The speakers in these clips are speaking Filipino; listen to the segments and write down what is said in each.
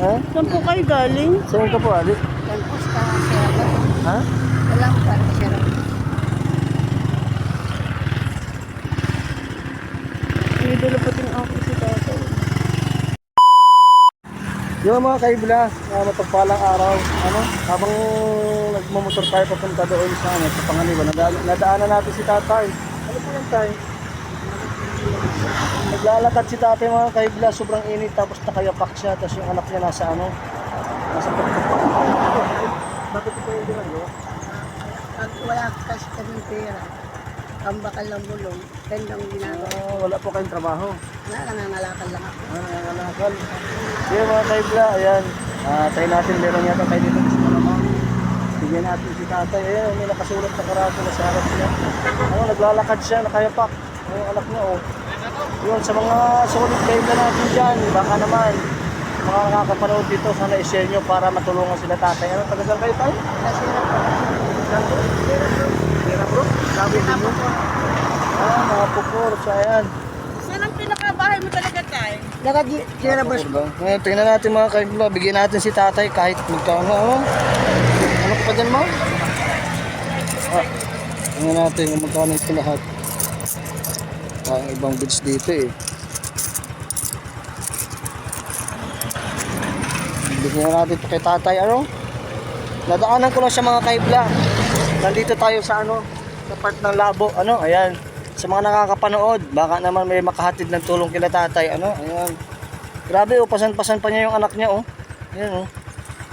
Ha? Saan po kayo galing? Saan ka po, Ali? Tapos ka, sir. Ha? Walang para sir. May dala pa din ako si tatay. Yung mga kaibla, uh, mapagpalang araw, ano, habang nagmamotor tayo papunta doon sa, ano, sa Panganiban, nadaan, nadaanan natin si tatay. Ano po yan tayo? Naglalakad si tatay mga kaibla, sobrang init, tapos nakayapak siya, tapos yung anak niya nasa ano, nasa pagkapak. Bakit ito yung ginagawa? Pag wala kasi kami pera, ang bakal ng bulong, yan ang ginagawa. Ah, wala po kayong trabaho. Wala, nangangalakal lang ako. Ah, nangangalakal. Sige mga kaibla, ayan. Ah, tayo natin, meron yata tayo dito sa Malamang. Bigyan natin si tatay. Ayan, may nakasulat na karato na sa harap niya. Ano, naglalakad siya, nakayapak. Yung anak niya, oh. Yun, sa mga solid kaibla natin dyan, baka naman, mga nakakapanood dito, sana i-share nyo para matulungan sila tatay. Ano, taga saan kayo tayo? Na. Pera bro, sabi din mo. Ah, mga pupur, so ayan. Saan ang pinakabahay mo talaga tayo? Naka-sira bus. Ngayon, tingnan natin mga kaibla. Bigyan natin si tatay kahit magkano. Ano, ano pa dyan mo? Ah, tingnan natin kung magkano ito lahat. Ah, ibang bids dito eh. Bigyan natin ito kay tatay. Ano? Nadaanan ko lang siya mga kaibla. Nandito tayo sa ano, sa part ng labo. Ano, ayan. Sa mga nakakapanood, baka naman may makahatid ng tulong kila tatay. Ano, ayan. Grabe oh, pasan-pasan pa niya yung anak niya oh. Ayan oh.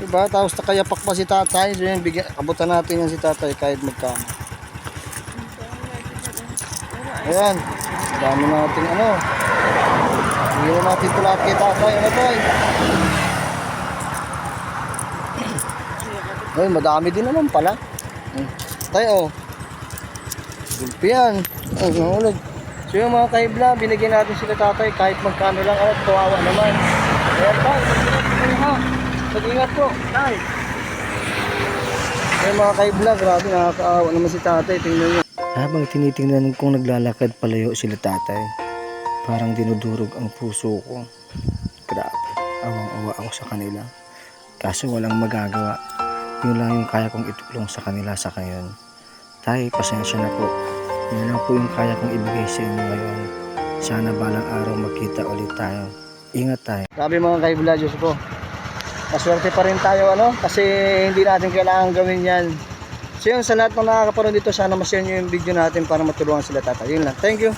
Diba? Tapos nakayapak pa si tatay. So yun, bigyan, abutan natin yan si tatay kahit magkano. Ayan. Dami natin ano. Bigyan natin ito lahat kay tatay. Ano eh? Ay, madami din naman pala. Tayo oh. Gulpi yan. Oh, nahulog. So yung mga kaibla, binigyan natin sila tatay kahit magkano lang at kawawa naman. Ayan pa, mag-ingat po, tay. Yung mga kaibla, grabe nakakaawa naman si tatay. Tingnan nyo. Habang tinitingnan kong naglalakad palayo sila tatay, parang dinudurog ang puso ko. Grabe, awang-awa ako sa kanila. Kaso walang magagawa. Yun lang yung kaya kong itulong sa kanila sa ngayon. Tay, pasensya na po. Yun lang po yung kaya kong ibigay sa inyo ngayon. Sana balang araw magkita ulit tayo. Ingat tayo. Grabe mga kaibla, Diyos ko. Maswerte pa rin tayo ano kasi hindi natin kailangan gawin yan. So yun, sa lahat ng nakakaparoon dito, sana ma-share nyo yung video natin para matulungan sila tatay. Yun lang. Thank you.